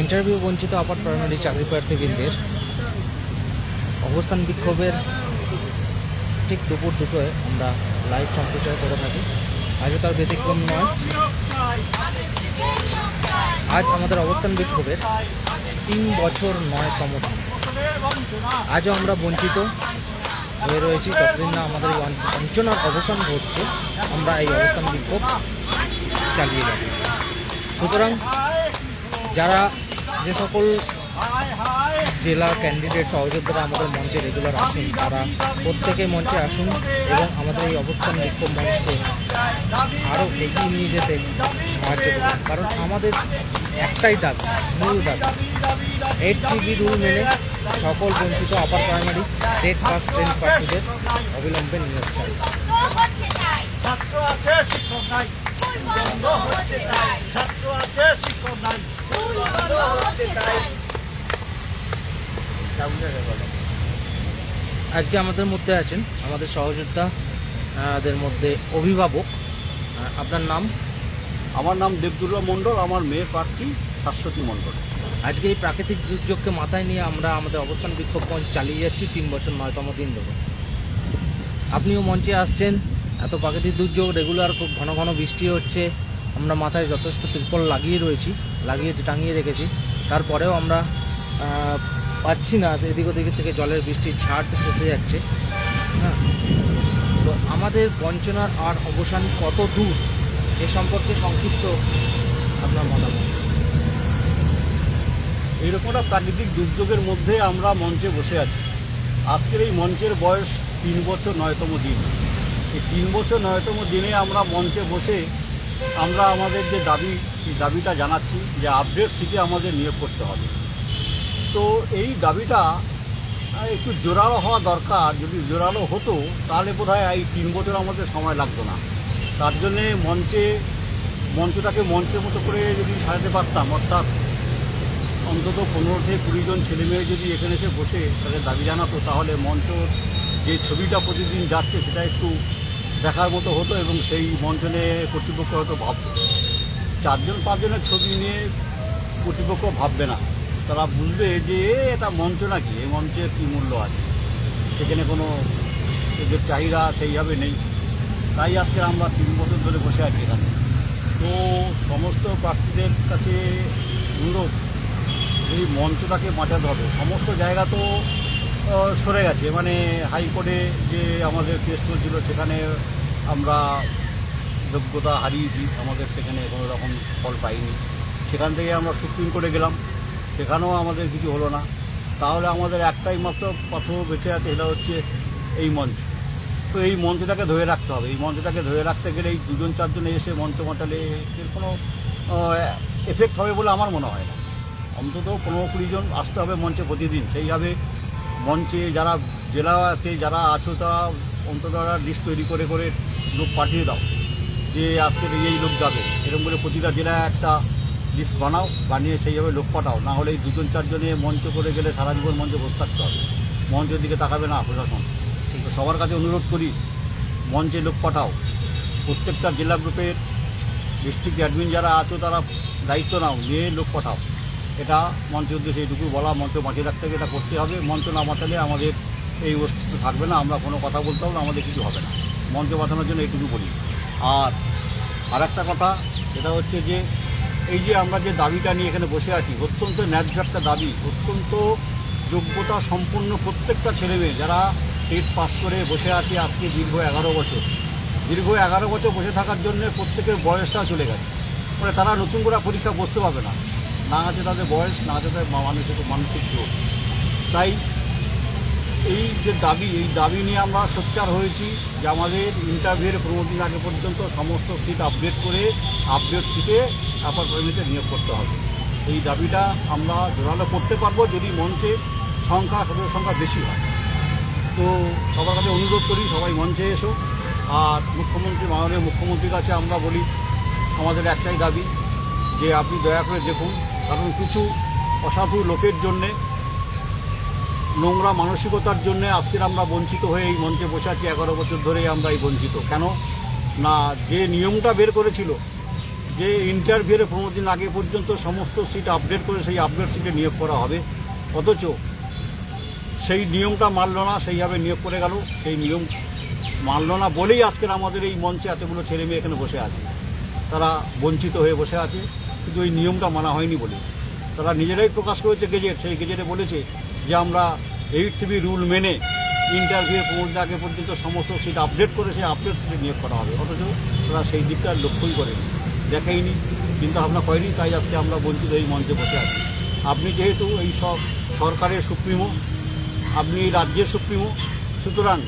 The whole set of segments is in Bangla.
ইন্টারভিউ বঞ্চিত আপার প্রাইমারি চাকরি প্রার্থীবৃন্দের অবস্থান বিক্ষোভের ঠিক দুপুর দুটোয় আমরা লাইভ সম্প্রচার করে থাকি। আজও তার ব্যতিক্রম নয়। আজ আমাদের অবস্থান বিক্ষোভের তিন বছর নয়তম দিন আজও আমরা বঞ্চিত হয়ে রয়েছি যতদিন না আমাদের বঞ্চনার অবসান ঘটছে, আমরা এই অবস্থান বিক্ষোভ চালিয়ে যাব। সুতরাং যারা যে সকল জেলা ক্যান্ডিডেট সহযোদ্ধারা আমাদের মঞ্চে রেগুলার আসুন, তারা প্রত্যেকে মঞ্চে আসুন এবং আমাদের এই অবস্থান বিক্ষোভ মঞ্চকে আরও এগিয়ে নিয়ে যেতে সাহায্য করুন। কারণ আমাদের একটাই দাবি, মূল দাবি এইট টিভি রুল মেনে সকল বঞ্চিত upper primary TET pass train প্রার্থীদের অবিলম্বে নিয়োগ চাই হচ্ছে তাই ছাত্র আছে শিক্ষক নাই বন্ধ হচ্ছে তাই ছাত্র আছে শিক্ষক নাই বন্ধ হচ্ছে তাই আজকে আমাদের মধ্যে আছেন আমাদের সহযোদ্ধাদের মধ্যে অভিভাবক আপনার নাম? আমার নাম দেবদুর্গা মণ্ডল আমার মেয়ে প্রার্থী শাশ্বতী মণ্ডল। আজকে এই প্রাকৃতিক দুর্যোগকে মাথায় নিয়ে আমরা আমাদের অবস্থান বিক্ষোভ মঞ্চ চালিয়ে যাচ্ছি তিন বছর নয়তম দিন ধরে। আপনিও মঞ্চে আসছেন এত প্রাকৃতিক দুর্যোগ রেগুলার খুব ঘন ঘন বৃষ্টি হচ্ছে আমরা মাথায় যথেষ্ট ত্রিপল লাগিয়ে রয়েছি লাগিয়ে টাঙিয়ে রেখেছি। তারপরেও আমরা পাচ্ছি না এদিক ওদিক থেকে জলের বৃষ্টির ঝাড় এসে যাচ্ছে। হ্যাঁ? তো আমাদের বঞ্চনার আর অবসান কত দূর, এ সম্পর্কে সংক্ষিপ্ত আপনার মতামত। এইরকম একটা প্রাকৃতিক দুর্যোগের মধ্যে আমরা মঞ্চে বসে আছি। আজকের এই মঞ্চের বয়স তিন বছর নয়তম দিন। এই তিন বছর নয়তম দিনে আমরা মঞ্চে বসে আমরা আমাদের যে দাবি দাবিটা জানাচ্ছি যে আপডেট শিখে আমাদের নিয়োগ করতে হবে। তো এই দাবিটা একটু জোরালো হওয়া দরকার। যদি জোরালো হতো, তাহলে বোধ হয় এই তিন বছর আমাদের সময় লাগতো না। তার জন্যে মঞ্চে, মঞ্চটাকে মঞ্চের মতো করে যদি সাজাতে পারতাম, অর্থাৎ অন্তত পনেরো থেকে কুড়ি জন ছেলেমেয়ে যদি এখানে এসে বসে তাদের দাবি জানাতো, তাহলে মঞ্চ যে ছবিটা প্রতিদিন যাচ্ছে সেটা একটু দেখার মতো হতো এবং সেই মঞ্চ নিয়ে কর্তৃপক্ষ হয়তো ভাবতো। চারজন পাঁচজনের ছবি নিয়ে কর্তৃপক্ষ ভাববে না। তারা বুঝবে যে এটা মঞ্চ নাকি, এই মঞ্চের কী মূল্য আছে। সেখানে কোনো এদের চাহিদা সেইভাবে নেই। তাই আজকে আমরা তিন বছর ধরে বসে আছি এখানে। তো সমস্ত প্রার্থীদের কাছে অনুরোধ, এই মঞ্চটাকে বাঁচাতে হবে। সমস্ত জায়গা তো সরে গেছে। মানে হাইকোর্টে যে আমাদের কেস চলছিল, সেখানে আমরা যোগ্যতা হারিয়েছি। আমাদের সেখানে কোনো রকম ফল পাইনি। সেখান থেকে আমরা সুপ্রিম কোর্টে গেলাম। সেখানেও আমাদের কিছু হলো না। তাহলে আমাদের একটাই মাত্র পথ বেঁচে আছে এটা হচ্ছে এই মঞ্চ। তো এই মঞ্চটাকে ধরে রাখতে হবে। এই মঞ্চটাকে ধরে রাখতে গেলে এই দুজন, চারজনে এসে মঞ্চ মাতালে এর কোনো এফেক্ট হবে বলে আমার মনে হয় না। অন্তত পনেরো কুড়ি জন আসতে হবে মঞ্চে প্রতিদিন। সেইভাবে মঞ্চে যারা, জেলাতে যারা আছো তারা অন্তত লিস্ট তৈরি করে করে লোক পাঠিয়ে দাও যে আজকের এই এই লোক যাবে। এরকম করে প্রতিটা জেলায় একটা লিস্ট বানাও বানিয়ে সেইভাবে লোক পাঠাও। না হলে এই দুজন চারজনে মঞ্চ করে গেলে সারা জীবন মঞ্চে বসে থাকতে হবে। মঞ্চের দিকে তাকাবে না প্রশাসন। সবার কাছে অনুরোধ করি মঞ্চে লোক পাঠাও। প্রত্যেকটা জেলা গ্রুপের ডিস্ট্রিক্ট অ্যাডমিন যারা আছো তারা দায়িত্ব নাও নিয়ে লোক পাঠাও। এটা মঞ্চের উদ্দেশ্যে এইটুকু বলা মঞ্চ বাঁচিয়ে রাখতে হবে এটা করতে হবে। মঞ্চ না বাঁচালে আমাদের এই অস্তিত্ব থাকবে না আমরা কোনো কথা বলতে হবে না আমাদের কিছু হবে না। মঞ্চ বাঁচানোর জন্য এইটুকু বলি। আর আর একটা কথা এটা হচ্ছে যে এই যে আমরা যে দাবিটা নিয়ে এখানে বসে আছি, অত্যন্ত ন্যায্য একটা দাবি, অত্যন্ত যোগ্যতা সম্পন্ন প্রত্যেকটা ছেলেমেয়ে যারা টেট পাস করে বসে আছে আজকে দীর্ঘ এগারো বছর। দীর্ঘ এগারো বছর বসে থাকার জন্য প্রত্যেকের বয়সটা চলে গেছে। মানে তারা নতুন করে পরীক্ষা বসতে পারবে না। না আছে তাদের বয়স, না আছে তাদের মানসিক মানসিক যোগ তাই এই যে দাবি, এই দাবি নিয়ে আমরা সোচ্চার হয়েছি যে আমাদের ইন্টারভিউয়ের পনেরো দিন আগে পর্যন্ত সমস্ত সিট আপডেট করে আপডেট সিটে আপার প্রাইমারিতে নিয়োগ করতে হবে। এই দাবিটা আমরা জোরালো করতে পারব যদি মঞ্চে সংখ্যা, সদস্য সংখ্যা বেশি হয়। তো সবার কাছে অনুরোধ করি, সবাই মঞ্চে এসো। আর মুখ্যমন্ত্রী, মাননীয় মুখ্যমন্ত্রীর কাছে আমরা বলি, আমাদের একটাই দাবি যে আপনি দয়া করে দেখুন, কারণ কিছু অসাধু লোকের জন্যে নোংরা মানসিকতার জন্য আজকের আমরা বঞ্চিত হয়ে এই মঞ্চে বসে আছি। এগারো বছর ধরেই আমরা এই বঞ্চিত। কেন? না, যে নিয়মটা বের করেছিল, যে ইন্টারভিউয়ের পনেরো দিন আগে পর্যন্ত সমস্ত সিট আপডেট করে সেই আপডেট সিটে নিয়োগ করা হবে। অথচ সেই নিয়মটা মানল না, সেইভাবে নিয়োগ করে গেল। সেই নিয়ম মানল না বলেই আজকের আমাদের এই মঞ্চে এতগুলো ছেলে মেয়ে এখানে বসে আছে। তারা বঞ্চিত হয়ে বসে আছে। কিন্তু এই নিয়মটা মানা হয়নি বলে। তারা নিজেরাই প্রকাশ করেছে, গেজেট। সেই গেজেটে বলেছে যে আমরা এইট থ্রি রুল মেনে ইন্টারভিউ পৌঁছতে আগে পর্যন্ত সমস্ত সিট আপডেট করে সেই আপডেট সিটে নিয়োগ করা হবে। অথচ তারা সেই দিকটা লক্ষ্যই করেনি দেখেইনি চিন্তা ভাবনা করেনি, তাই আজকে আমরা বঞ্চিত এই মঞ্চে বসে আছি। আপনি যেহেতু এই সব সরকারের সুপ্রিমো, আপনি রাজ্যের সুপ্রিমো, সুতরাং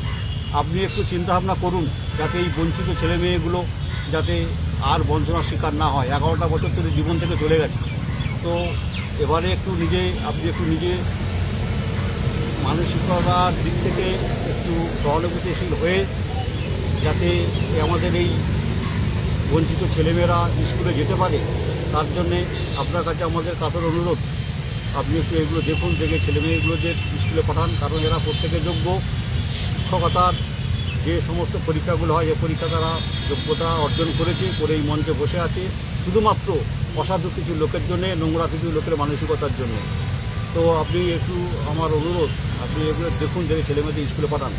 আপনি একটু চিন্তাভাবনা করুন যাতে এই বঞ্চিত ছেলে মেয়েগুলো যাতে আর বঞ্চনার শিকার না হয়। এগারোটা বছর ধরে জীবন থেকে চলে গেছে। তো এবারে একটু নিজে, আপনি একটু নিজে মানসিকতার দিক থেকে একটু সহানুভূতিশীল হয়ে যাতে আমাদের এই বঞ্চিত ছেলেমেয়েরা স্কুলে যেতে পারে, তার জন্যে আপনার কাছে আমাদের কাতর অনুরোধ। আপনি একটু এগুলো দেখুন, দেখে ছেলেমেয়েগুলো যে স্কুলে পাঠান, কারণ এরা প্রত্যেকে যোগ্য। শিক্ষকতার যে সমস্ত পরীক্ষাগুলো হয় যে পরীক্ষা তারা যোগ্যতা অর্জন করেছে, করে এই মঞ্চে বসে আছে। শুধুমাত্র অসাধু কিছু লোকের জন্যে, নোংরা কিছু লোকের মানসিকতার জন্য। তো আপনি একটু আমার অনুরোধ, আপনি এগুলো দেখুন দেখে ছেলেমেয়েদের স্কুলে পাঠান।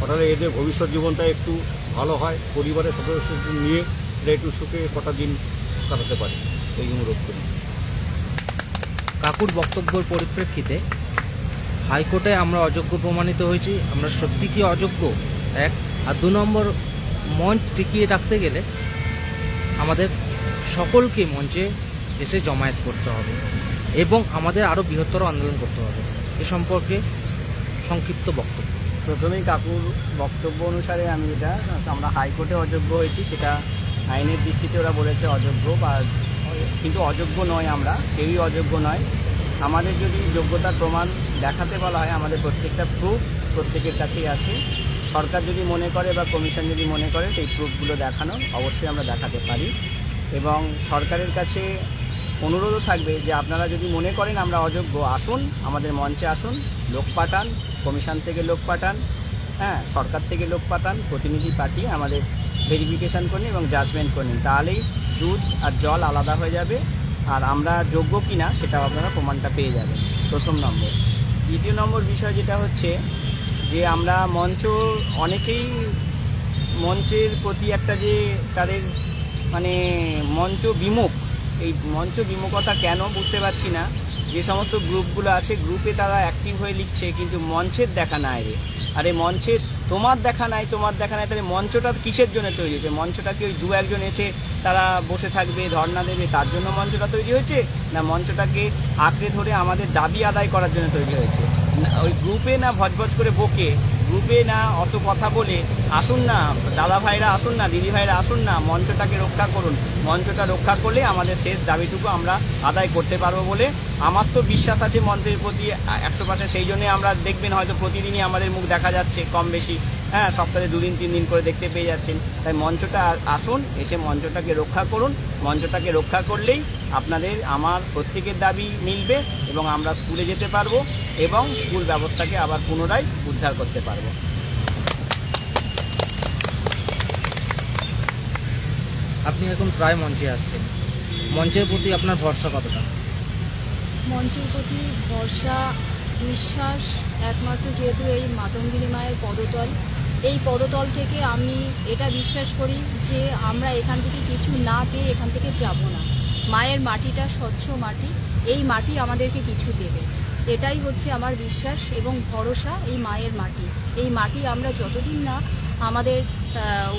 পাঠালে এদের ভবিষ্যৎ জীবনটা একটু ভালো হয়, পরিবারের সদস্যদের নিয়ে এরা একটু সুখে কটা দিন কাটাতে পারে। এই অনুরোধ করি। কাকুর বক্তব্যের পরিপ্রেক্ষিতে হাইকোর্টে আমরা অযোগ্য প্রমাণিত হয়েছি। আমরা সত্যি কি অযোগ্য? এক, আর দু নম্বর মঞ্চ টিকিয়ে রাখতে গেলে আমাদের সকলকে মঞ্চে এসে জমায়েত করতে হবে। এবং আমাদের আরও বৃহত্তর আন্দোলন করতে হবে। এ সম্পর্কে সংক্ষিপ্ত বক্তব্য। প্রথমেই কাকুর বক্তব্য অনুসারে আমি যেটা, আমরা হাইকোর্টে অযোগ্য হয়েছি, সেটা আইনের দৃষ্টিতে ওরা বলেছে অযোগ্য বা কিন্তু অযোগ্য নয় আমরা, কেউই অযোগ্য নয়। আমাদের যদি যোগ্যতার প্রমাণ দেখাতে বলা হয়, আমাদের প্রত্যেকটা প্রুফ প্রত্যেকের কাছেই আছে। সরকার যদি মনে করে বা কমিশন যদি মনে করে, সেই প্রুফগুলো দেখানো অবশ্যই আমরা দেখাতে পারি। এবং সরকারের কাছে অনুরোধও থাকবে যে আপনারা যদি মনে করেন আমরা অযোগ্য, আসুন, আমাদের মঞ্চে আসুন, লোক পাঠান, কমিশন থেকে লোক পাঠান হ্যাঁ সরকার থেকে লোক পাঠান, প্রতিনিধি পাঠিয়ে আমাদের ভেরিফিকেশান করুন এবং জাজমেন্ট করুন তাহলেই দুধ আর জল আলাদা হয়ে যাবে আর আমরা যোগ্য কি না সেটাও আপনারা প্রমাণটা পেয়ে যাবেন। প্রথম নম্বর। দ্বিতীয় নম্বর বিষয় যেটা হচ্ছে যে আমরা মঞ্চ অনেকেই মঞ্চের প্রতি একটা যে তাদের মানে মঞ্চ বিমুখ এই মঞ্চ বিমুখতা কেন বুঝতে পারছি না। যে সমস্ত গ্রুপগুলো আছে, গ্রুপে তারা অ্যাক্টিভ হয়ে লিখছে, কিন্তু মঞ্চের দেখা নাই রে। আরে মঞ্চে তোমার দেখা নাই, তোমার দেখা নাই, তাহলে মঞ্চটা কিসের জন্য তৈরি হয়েছে? মঞ্চটা কি ওই দু একজন এসে তারা বসে থাকবে, ধর্ণা দেবে, তার জন্য মঞ্চটা তৈরি হয়েছে? না মঞ্চটাকে আঁকড়ে ধরে আমাদের দাবি আদায় করার জন্য তৈরি হয়েছে? ওই গ্রুপে না ভজভজ করে বকে? গ্রুপে না, অত কথা বলে, আসুন না, দাদা ভাইরা আসুন না, দিদি ভাইরা আসুন না, মঞ্চটাকে রক্ষা করুন। মঞ্চটা রক্ষা করলে আমাদের শেষ দাবিটুকু আমরা আদায় করতে পারব বলে আমার তো বিশ্বাস আছে মঞ্চের প্রতি, একশো সেই জন্যে আমরা দেখবেন হয়তো প্রতিদিনই আমাদের মুখ দেখা যাচ্ছে কম বেশি। হ্যাঁ সপ্তাহে দুদিন তিন দিন করে দেখতে পেয়ে যাচ্ছেন। তাই মঞ্চটা আসুন এসে মঞ্চটাকে রক্ষা করুন। মঞ্চটাকে রক্ষা করলেই আপনাদের আমার প্রত্যেকের দাবি মিলবে এবং আমরা স্কুলে যেতে পারব এবং স্কুল ব্যবস্থাকে আবার পুনরায় উদ্ধার করতে পারব। আপনি এখন প্রায় মঞ্চে আসছেন। মঞ্চের প্রতি আপনার ভরসা কতটা? মঞ্চের প্রতি ভরসা বিশ্বাস একমাত্র যেহেতু এই মাতঙ্গিনী মায়ের পদতল। এই পদতল থেকে আমি এটা বিশ্বাস করি যে আমরা এখান থেকে কিছু না পেয়ে এখান থেকে যাব না। মায়ের মাটিটা স্বচ্ছ মাটি, এই মাটি আমাদেরকে কিছু দেবে। এটাই হচ্ছে আমার বিশ্বাস এবং ভরসা এই মায়ের মাটি। এই মাটি আমরা যতদিন না আমাদের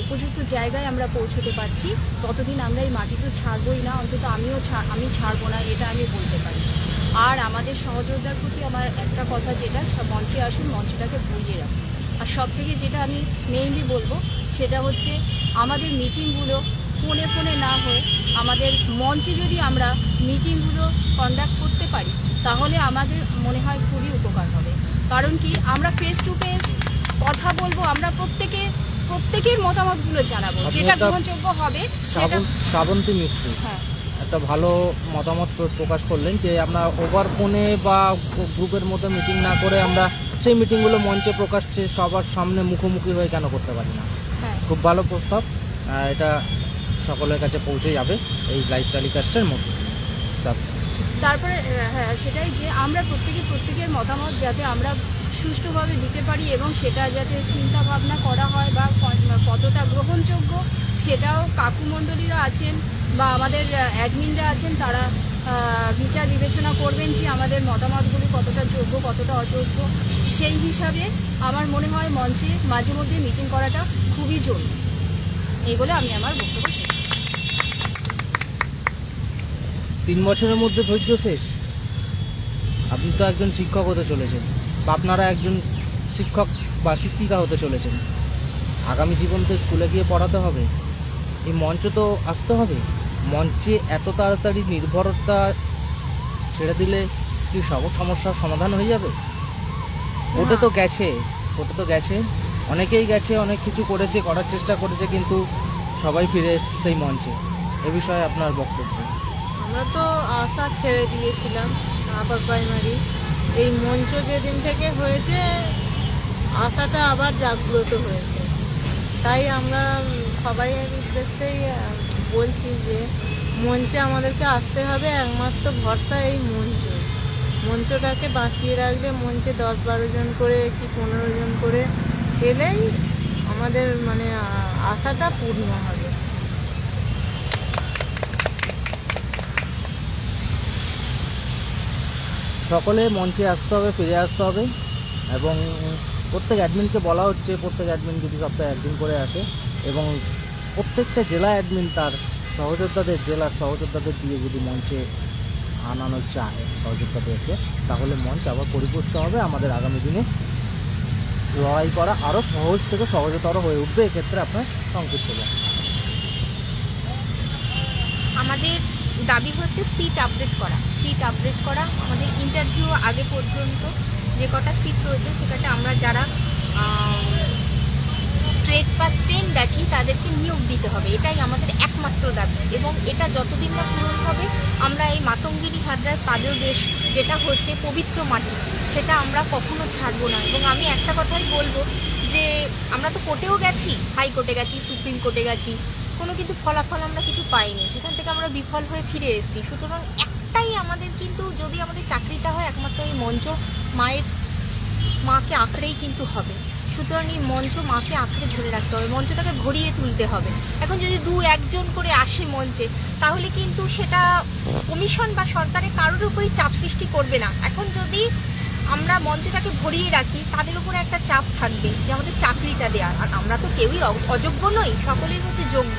উপযুক্ত জায়গায় আমরা পৌঁছতে পারছি, ততদিন আমরা এই মাটি তো ছাড়বই না, অন্তত আমিও আমি ছাড়বো না, এটা আমি বলতে পারি। আর আমাদের সহযোগিতার প্রতি আমার একটা কথা যেটা মঞ্চে আসুন, মঞ্চটাকে ভরিয়ে রাখুন। আর সব থেকে যেটা আমি মেইনলি বলব সেটা হচ্ছে আমাদের মিটিংগুলো ফোনে ফোনে না হয়ে আমাদের মঞ্চে যদি আমরা মিটিংগুলো কন্ডাক্ট করতে পারি তাহলে আমাদের মনে হয় খুবই উপকার হবে। কারণ কি আমরা ফেস টু ফেস কথা বলব আমরা প্রত্যেকে প্রত্যেকের মতামতগুলো জানাব। যেটা গ্রহণযোগ্য হবে সেটা শ্রাবন্তী মিস্ত্রি। হ্যাঁ। একটা ভালো মতামত প্রকাশ করলেন যে আমরা ওভার ফোনে বা গ্রুপের মধ্যে মিটিং না করে আমরা সেই মিটিংগুলো মঞ্চে প্রকাশ্যে সবার সামনে মুখোমুখি হয়ে কেন করতে পারি না? হ্যাঁ। খুব ভালো প্রস্তাব। এটা সকলের কাছে পৌঁছে যাবে এই লাইভ টেলিকাস্টের মধ্যে। তারপরে হ্যাঁ সেটাই যে আমরা প্রত্যেকে প্রত্যেকের মতামত যাতে আমরা সুষ্ঠুভাবে দিতে পারি এবং সেটা যাতে চিন্তা ভাবনা করা হয় বা কতটা গ্রহণযোগ্য সেটাও কাকুমণ্ডলীরা আছেন বা আমাদের অ্যাডমিনরা আছেন তারা বিচার বিবেচনা করবেন যে আমাদের মতামতগুলি কতটা যোগ্য, কতটা অযোগ্য। সেই হিসাবে আমার মনে হয় মঞ্চে মাঝে মধ্যে মিটিং করাটা খুবই জরুরি। এই বলে আমি আমার বক্তব্য শেষ তিন বছরের মধ্যে ধৈর্য শেষ? আপনি তো একজন শিক্ষক হতে চলেছেন। বা আপনারা একজন শিক্ষক বা শিক্ষিকা হতে চলেছেন। আগামী জীবন তো স্কুলে গিয়ে পড়াতে হবে। এই মঞ্চ তো আসতে হবে। মঞ্চে এত তাড়াতাড়ি নির্ভরতা ছেড়ে দিলে কি সব সমস্যার সমাধান হয়ে যাবে? ওটা তো গেছে ওটা তো গেছে। অনেকেই গেছে অনেক কিছু করেছে করার চেষ্টা করেছে কিন্তু সবাই ফিরে এসছে সেই মঞ্চে। এ বিষয়ে আপনার বক্তব্য? আমরা তো আশা ছেড়ে দিয়েছিলাম আপার প্রাইমারি এই মঞ্চ যেদিন থেকে হয়েছে আশাটা আবার জাগ্রত হয়েছে। তাই আমরা সবাইয়ের উদ্দেশ্যেই বলছি যে মঞ্চে আমাদেরকে আসতে হবে একমাত্র ভরসা এই মঞ্চ। মঞ্চটাকে বাঁচিয়ে রাখলে মঞ্চে দশ বারো জন করে কি পনেরো জন করে এলেই আমাদের মানে আশাটা পূর্ণ হবে। সকলে মঞ্চে আসতে হবে, ফিরে আসতে হবে এবং প্রত্যেক অ্যাডমিনকে বলা হচ্ছে, প্রত্যেক অ্যাডমিন যদি সপ্তাহে একদিন করে আসে এবং প্রত্যেকটা জেলা অ্যাডমিন তার সহযোদ্ধাদের, জেলার সহযোদ্ধাদের দিয়ে যদি মঞ্চে আনানো চায় সহযোদ্ধাদেরকে, তাহলে মঞ্চ আবার পরিপুষ্ট হবে। আমাদের আগামী দিনে লড়াই করা আরও সহজ থেকে সহজতর হয়ে উঠবে। এক্ষেত্রে আপনার সংক্ষিপ্ত বক্তব্য। আমাদের দাবি হচ্ছে সিট আপডেট করা। সিট আপডেট করা আমাদের ইন্টারভিউ আগে পর্যন্ত যে কটা সিট রয়েছে, সেটাতে আমরা যারা ট্রেড পাস আছি তাদেরকে নিয়োগ দিতে হবে। এটাই আমাদের একমাত্র দাবি। এবং এটা যতদিন না পূরণ হবে, আমরা এই মাতঙ্গিরি হাজরার পাদদেশ যেটা হচ্ছে পবিত্র মাটি, সেটা আমরা কখনো ছাড়বো না। এবং আমি একটা কথাই বলব যে, আমরা তো কোর্টেও গেছি হাইকোর্টে গেছি, সুপ্রিম কোর্টে গেছি, কোনো কিন্তু ফলাফল আমরা কিছু পাইনি। সেখান থেকে আমরা বিফল হয়ে ফিরে এসেছি। সুতরাং একটাই আমাদের কিন্তু, যদি আমাদের চাকরিটা হয়, একমাত্র এই মঞ্চ মায়ের, মাকে আঁকড়েই কিন্তু হবে। সুতরাং এই মঞ্চ মাকে আঁকড়ে ধরে রাখতে হবে। মঞ্চটাকে ভরিয়ে তুলতে হবে। এখন যদি দু একজন করে আসে মঞ্চে, তাহলে কিন্তু সেটা কমিশন বা সরকারের কারোর উপরই চাপ সৃষ্টি করবে না। এখন যদি আমরা মঞ্চটাকে ভরিয়ে রাখি, তাদের উপরে একটা চাপ থাকবে যে আমাদের চাকরিটা দেওয়ার আর আমরা তো কেউই অযোগ্য নই, সকলেই হচ্ছে যোগ্য।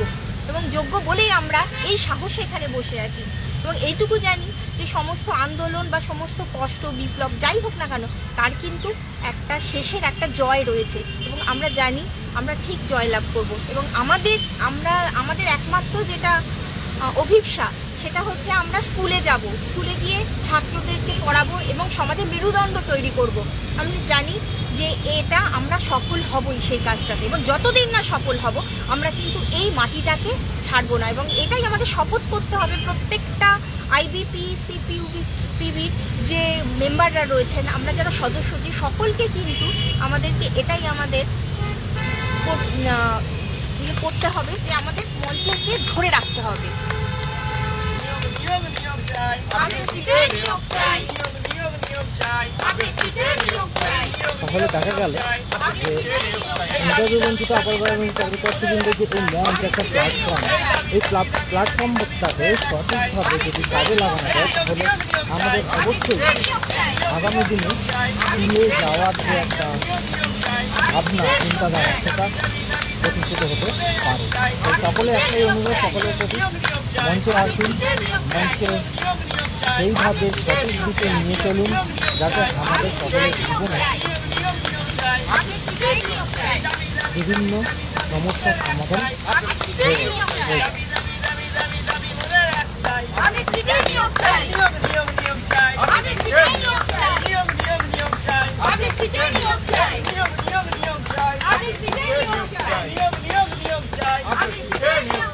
এবং যোগ্য বলেই আমরা এই সাহসে এখানে বসে আছি। এবং এইটুকু জানি যে সমস্ত আন্দোলন বা সমস্ত কষ্ট, বিপ্লব যাই হোক না কেন, তার কিন্তু একটা শেষের একটা জয় রয়েছে। এবং আমরা জানি, আমরা ঠিক জয় লাভ করব। এবং আমাদের, আমরা, আমাদের একমাত্র যেটা অভিপ্সা সেটা হচ্ছে আমরা স্কুলে যাব। স্কুলে গিয়ে ছাত্রদেরকে পড়াবো এবং সমাজে মেরুদণ্ড তৈরি করব। আমি জানি যে এটা আমরা সফল হবই সেই কাজটাতে এবং যতদিন না সফল হব, আমরা কিন্তু এই মাটিটাকে ছাড়বো না এবং এটাই আমাদের শপথ করতে হবে প্রত্যেকটা আইবিপি সিপিউবি পিবি যে মেম্বাররা রয়েছেন, আমরা যারা সদস্যটি সকলকে কিন্তু আমাদেরকে এটাই আমাদের করতে হবে যে আমাদের মঞ্চকে ধরে রাখতে হবে। আমি সিটের নিয়োগ চাই। আমি সিটের নিয়োগ চাই। তাহলে দেখা গেল। যে ইন্টারভিউ বঞ্চিত অপর এবং চাকরি প্রার্থীবৃন্দের যে এই মঞ্চ একটা প্ল্যাটফর্ম এই প্ল্যাটফর্মটাকে সঠিকভাবে যদি কাজে লাগানো যায় তাহলে আমাদের অবশ্যই আগামী দিনে স্কুলে যাওয়ার যে একটা ভাবনা চিন্তাধারা সেটা প্রতিষ্ঠিত হতে পারে। সকলে একটাই অনুরোধ, সকলের প্রতি মঞ্চে আসুন, মঞ্চে সেইভাবে সঠিক দিকে নিয়ে চলুন, যাতে আমাদের সকলের জীবনে বিভিন্ন সমস্যার সমাধান আমি علي